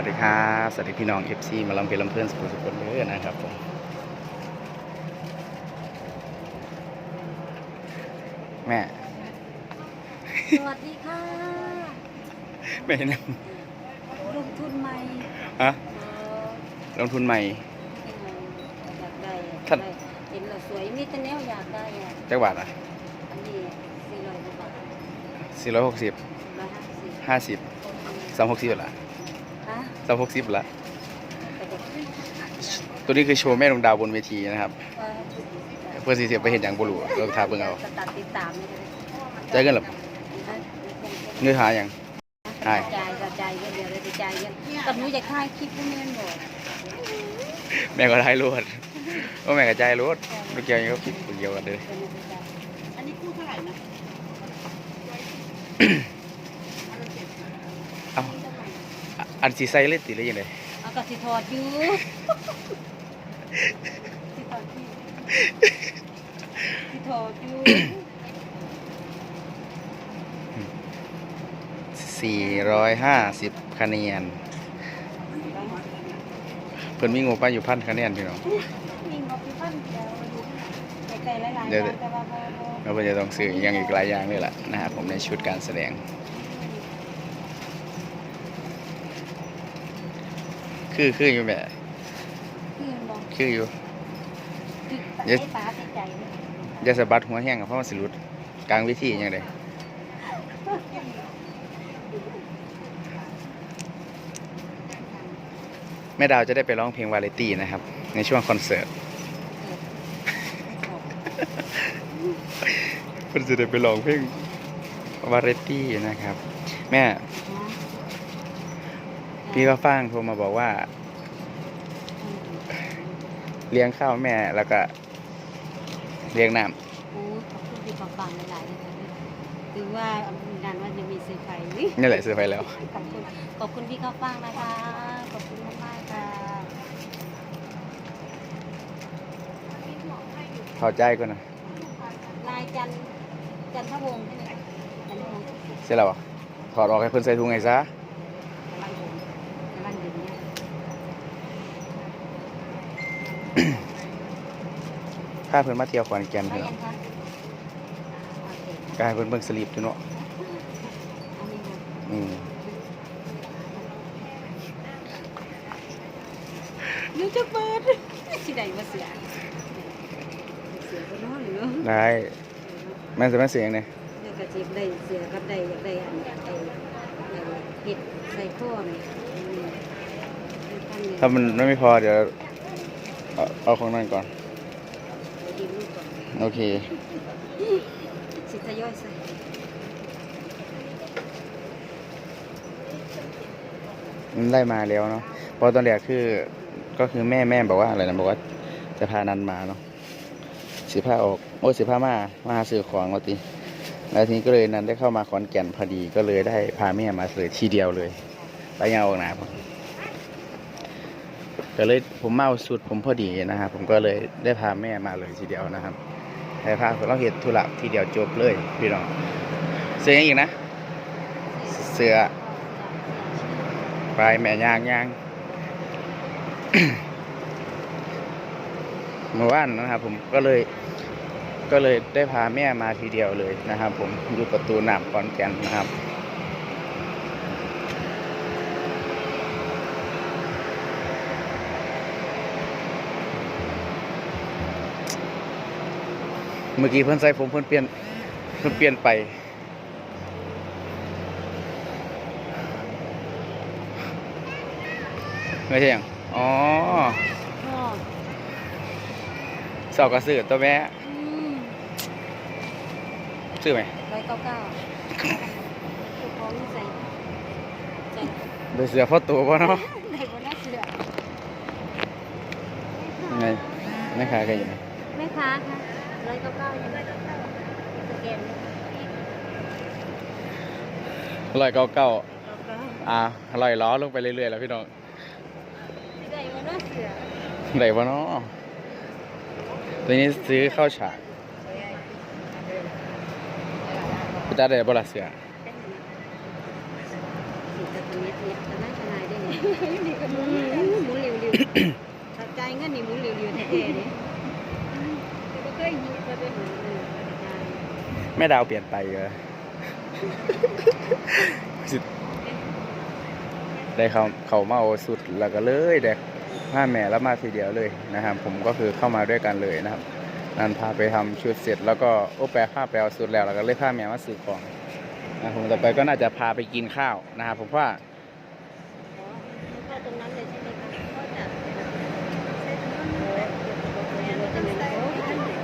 วัสดีครับ สวัสดีพี่น้อง FC มาลำเป็นลำเพื่อนสุขสุขคนเด้อนะครับผมแม่สวัสดีค่ะแม่นะลงทุนใหม่ฮะเออลงทุนใหม่อยากได้อยากท่านได้เห็นแล้วสวยมีแต่แนวอยากได้อะจักบาทอะอันนี้สี่ร้อยกว่าบาท460ร้อยห้าสิบ50 360ละฮะ360ละ แต่เด็กตัวนี้คือโชว์แม่ดวงดาวบนเวทีนะครับว่าเพื่อสิเสียไปเห็นอย่างบ่รู้เราทาเบิ่งเอาจะตัดติดตามนี่ก็ได้จ่ายเงินเหรอเนื้อหาหยังใช่จ่ายก็จ่ายเงินเดียวเลยจะจ่ายเงินกับหนูอยากถ่ายคลิปพวกนี้มันบอกแม่ก็ได้รถว่าแม่ก็จ่ายรถลูกเกี่ยวยังก็ผิดเกี่ยวกันเลยเดี๋ยวหนูจะจ่ายอันนี้คู่เท่าไหร่นะ เอ้า อะอันสิใส่เลยติเลยยังไงเอาก็สิถอดอยู่สิถอดที่สิถอดอยู่450คะแนนเพิ่นมีงบไปอยู่พันคะแนนพี่น้องมีงบที่พันเดียวไกลๆหลายๆเดี๋ยวอย่างแต่ว่าพอพอเราก็จะต้องซื้ออีกอย่างอีกหลายอย่างเลยล่ะนะครับผมในชุดการแสดง คือคืออยู่แม่คือมองคืออยู่คือเดี๋ยวให้ป้าติดใจเลยอย่าสะบัดหัวแห้งอะเพราะมันสิหลุดกลางวิธีอย่างไดแม่ดาวจะได้ไปร้องเพลงวาไรตี้นะครับ ในช่วงคอนเสิร์ตเพิ่นจะได้ไปร้องเพลงวาไรตี้นะครับ แม่ พี่ก็ฟังโทรมาบอกว่า เลี้ยงข้าวแม่แล้วก็ เลี้ยงน้โอ้ขอบคุณพี่ปังปังหลายๆเลยค่ะคือว่างานว่าจะมีเซอร์ไพรส์ำนี่แหละซื้อไปแล้ว ขอบคุณขอบคุณพี่ข้าวฟ่างนะคะ ขอบคุณมากๆค่ะพอใจก่อนนะนายจันจันทวงศ์ใช่ไหมจันทวงศ์ เสร็จแล้วเหรอถอดออกให้เพิ่นใส่ถุงไงซะ กำลังอยู่กำลังอยู่เนี่ย พาเพิ่นมาเที่ยวขอนแก่นได้เถยัอะงคะโอเคก็ให้เพิ่นเบิ่งสลิปอยู่เนาะอันนี้ดูอืมนึกจะเปิดที่ใดมาเสียเสียก็น้อยเนาะได้แม่นสิมาเสียงเนี่ยเดี๋ยวกระจิบได้เสียกับได้อยากได้อันไอ้อย่างเห็ดใส่ข้อนี่อืมถ้ามันไม่พอเดี๋ยวเอาเอาของนั่นก่อน เดี๋ยวดีลูกก่อน โอเคสิทยอยใส่มันได้มาแล้วเนาะเพราะตอนแรกคือก็คือแม่แม่บอกว่าอะไรนะบอกว่าจะพานันมาเนาะสิพาออกโอ้ยสิพามามาหาซื้อของว่าติแล้วทีนี้ก็เลยนันได้เข้ามาขอนแก่นพอดีก็เลยได้พาแม่มาเลยทีเดียวเลยไปเงาออกหนาผมก็เลยผมเมาสุดผมพอดีนะครับ ผมก็เลยได้พาแม่มาเลยทีเดียวนะครับ แต่พาเราเห็ดธุระทีเดียวจบเลยพี่น้องเสื้อยังอีกนะ เสื้อปลายแม่ยางยางเมื่อวานนะครับ ผมก็เลยก็เลยได้พาแม่มาทีเดียวเลยนะครับ ผมอยู่ประตูหนามคอนแก่นนะครับ เมื่อกี้เพิ่นใส่ผมเพิ่นเปลี่ยนเพิ่นเปลี่ยนไปไม่ใช่หยังอ๋อพ่อสอบกระสือตัวแม่อืมซื้อไหมร้อยเก้าเก้าคือของใส่ใส่ได้เสือพ่อตัวป่ะเนาะในบนหน้าเสือไงแม่ค้ากันอยู่ไหนแม่ค้าค่ะ ร้อยเก้าเก้ายังไงสแกนร้อยเก้าเก้าเก้าเก้าอ่าลอยล้อลงไปเรื่อยๆแล้วพี่น้องที่ใดบนหน้าเสือไหนวะเนาะตัวนี้ซื้อข้าวฉากพี่ตาได้บ่ละเสือสีตะเม็ดเนี่ยจะได้ทนายได้ไงนี่ก็หมุนหมุนเร็วๆถ้าจ่ายเงินนี่หมุนเร็วๆแท้ๆเแต่บ่เคยยิงก็ได้หมุนเออจ่ายแม่ดาวเปลี่ยนไปเลยสิได้เขาเขามาเอาสุดแล้วก็เลยเด็กผ้าแม่แล้วมาทีเดียวเลยนะครับ ผมก็คือเข้ามาด้วยกันเลยนะครับนันพาไปทำชุดเสร็จแล้วก็โอ้แปลผ้าแปลสุดแล้วแล้วก็เลยผ้าแม่มาซื้อของนะผมต่อไปก็น่าจะพาไปกินข้าวนะครับผมว่าตรงนั้นเลยใช่ไหมคะก็จะใช้ตรงนั้นเลยแม่จะเป็นโอ้ยท่านเนี่ย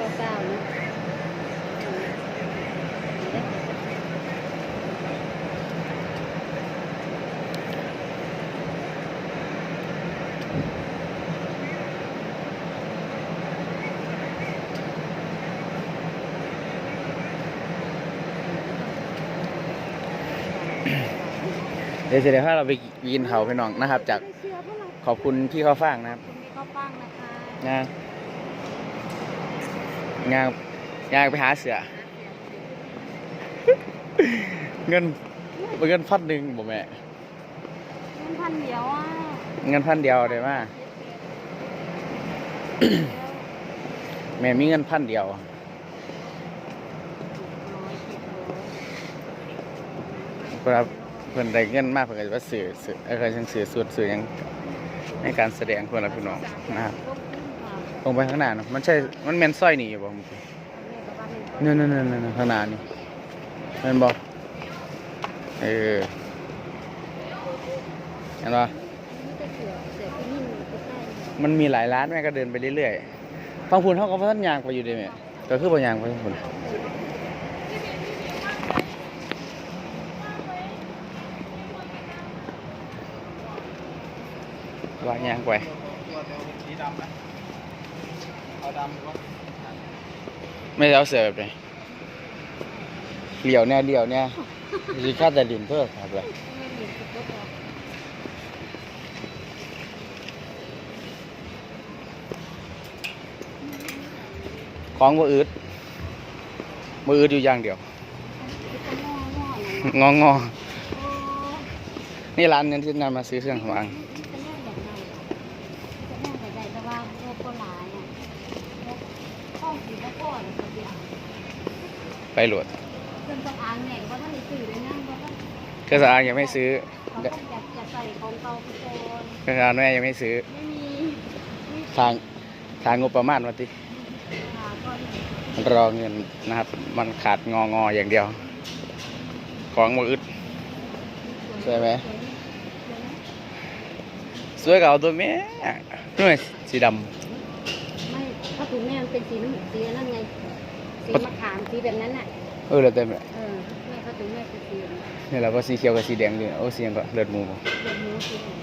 ก็เก้าเนาะ เดี๋ยวเสร็จแล้วเราไปกินเขาพี่น้องนะครับ จากเชื่อเพราะเราขอบคุณพี่ข้าวฟ่างนะครับคุณมีข้าวปั้งนะคะงานงานงานไปหาเสือ เงินเงินพันหนึ่งบ่แม่เงินพันเดียวอะเงินพันเดียวได้มาแม่มีเงินพันเดียวเวลาเพิ่นได้เงินมากเพิ่นก็จะว่าสื่อสื่อเออเคยจังสื่อสุดสื่อหยังในการแสดงคนละพี่น้องนะครับลงไปข้างหน้าเนาะมันใช่มันแม่นสร้อยนี่อยู่บ่มึงนั่นนั่นนั่นนั่นข้างหน้านี่แม่นบ่เออเห็นบ่มันมีหลายร้านแม่ก็เดินไปเรื่อยๆฟังพูนเขาก็พันยางไปอยู่เดีแม่ก็คือบ่ยางไปฟังพูน ว่ายางไปสีดำนะเอาดำก็ไม่ได้เอาเสิร์ฟเลยเหลี่ยวเนี่ยเหลี่ยวเนี่ยสิค่าแต่ลินเพิ่มครับเลยของบ่อืดบ่อืดอยู่อย่างเดียว งองอนี่ร้านนี้ที่นำมาซื้อเครื่องสำอาง ไปโหลดเครื่องสำอางเนี่ยว่าท่านได้ซื้อเลยนะว่าท่านเครื่องสำอางยังไม่ซื้อเขาต้องอยากจะใส่ของเก่าไปก่อนเครื่องสำอางแม่ยังไม่ซื้อ ไม่มีไม่ทางทางงบประมาณวันที่หาก็รอเงินนะครับ มันขาดงองออย่างเดียว ของมืออึด สวยไหม สวยกับเอาตัวแม่ด้วยสีดไม่ถ้าถุงแม่มันเป็นสีน้ำสีนั่นไง สีมะขามสีแบบนั้นน่ะำเออเลือดเต็มเลยเออแม่ถ้าถุงแม่เป็นสีแบบนั้นนี่เราก็สีเขียวกับสีแดงด้วยโอ้สียังก็เลือดหมูบ่เดี๋ยวหนูสีแบบ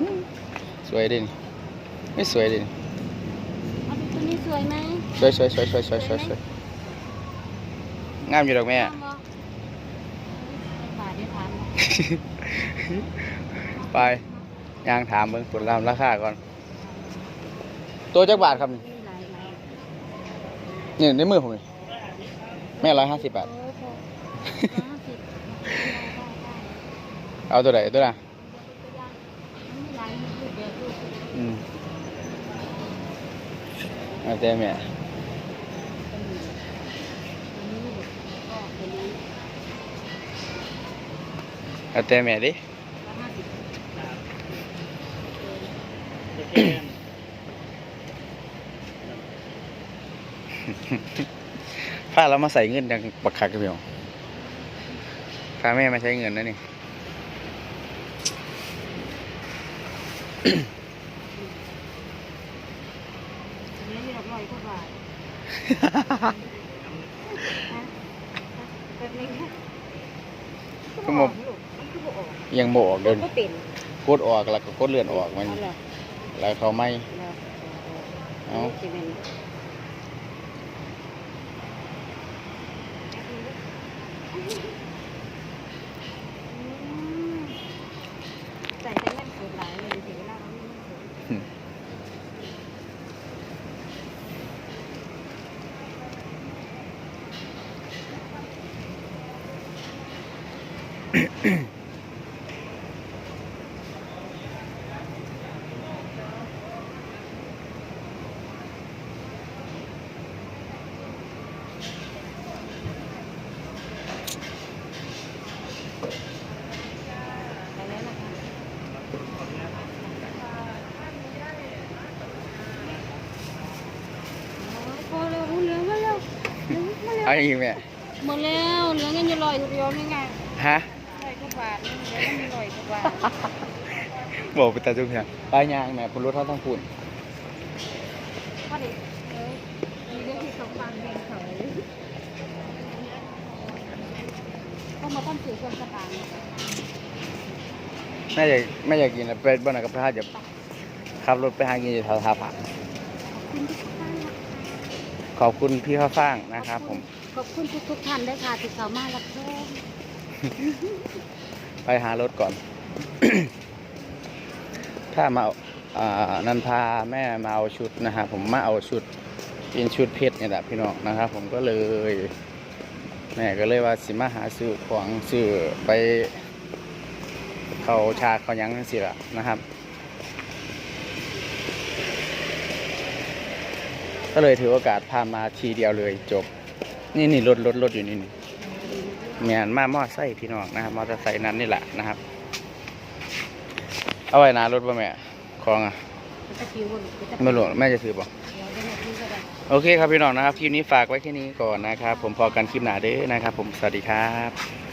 อืมสวยดิไม่สวยดิเอาดูตัวนี้สวยไหมสวยสวยสวยสวยสวยสวยสวยงามอยู่ดอกแม่งามบ่บาทเดี๋ยวถามไปย่างถามเบิ่งผลรามราคาก่อน ตัวจักบาทครับนี่นี่ในมือผมนี่แม่ร้อยห้าสิบบาท เอาตัวไหนตัวน่ะมันมีหลายรูปแบบรูปแบบอืมเอาแต่แม่ตัวนี้ก็ตัวนี้เอาแต่แม่ดิ ร้อยห้าสิบพาเรามาใส่เงินดังปักคักกันเพียวพาแม่มาใช้เงินนะนี่อันนี้มีดอกร้อยกว่าบาทแบบนี้ก็บอกมันคือบ่ออกยังโบออกเดินก็เป็นกดออกแล้วก็กดเลื่อนออกมันเอาเหรอแล้วเขาไม่เอา เอา สิเป็นอืมใส่แต่แม่นสวยหลายเลยถึงเวลาเราไม่สวย อื Ừ. ม ไปแล้วนะคะพอแล้ ว่าบาทบอกไปตาจุ๊บเนี่ยไปยางแม่คุณรถเขาต้องพูดพอดีเออมีเรื่องที่เขาฟังเพลงเขาเลยเขามาต้นสื่อคนสตางค์แม่อยากแม่อยากกินอะไรไปบ้านไหนกับพระจะขับรถไปหากินอยู่แถวท่าผาขอบคุณทุกท่านนะคะขอบคุณพี่ข้าวฟ่างนะครับผม ขอบคุณทุกทุกๆท่านด้วยค่ะที่เข้ามารับชมไปหารถก่อน ถ้ามาเอานันพาแม่มาเอาชุดนะครับผมมาเอาชุดเป็นชุดเพชรเนี่ยแหละพี่น้องนะครับผมก็เลยแม่ก็เลยว่าสิมาหาซื้อของซื้อไปเขาชาเขายังสิละนะครับ ก็เลยถือโอกาสพามาทีเดียวเลยจบ นี่นี่รถรถรถอยู่นี่นี่เมียนมามอไซค์พี่น้องนะครับมอเตอร์ไซค์นั้นนี่แหละนะครับ เอาไว้หนารถป่ะแม่ของอะจะคิวบ่ลูกจะไม่รู้แม่จะถือป่ะเดี๋ยวจะมาคิวก็ได้โอเคครับพี่น้องนะครับคลิปนี้ฝากไว้แค่นี้ก่อนนะครับ ผมพอกันคลิปหน้าเด้อนะครับ ผมสวัสดีครับ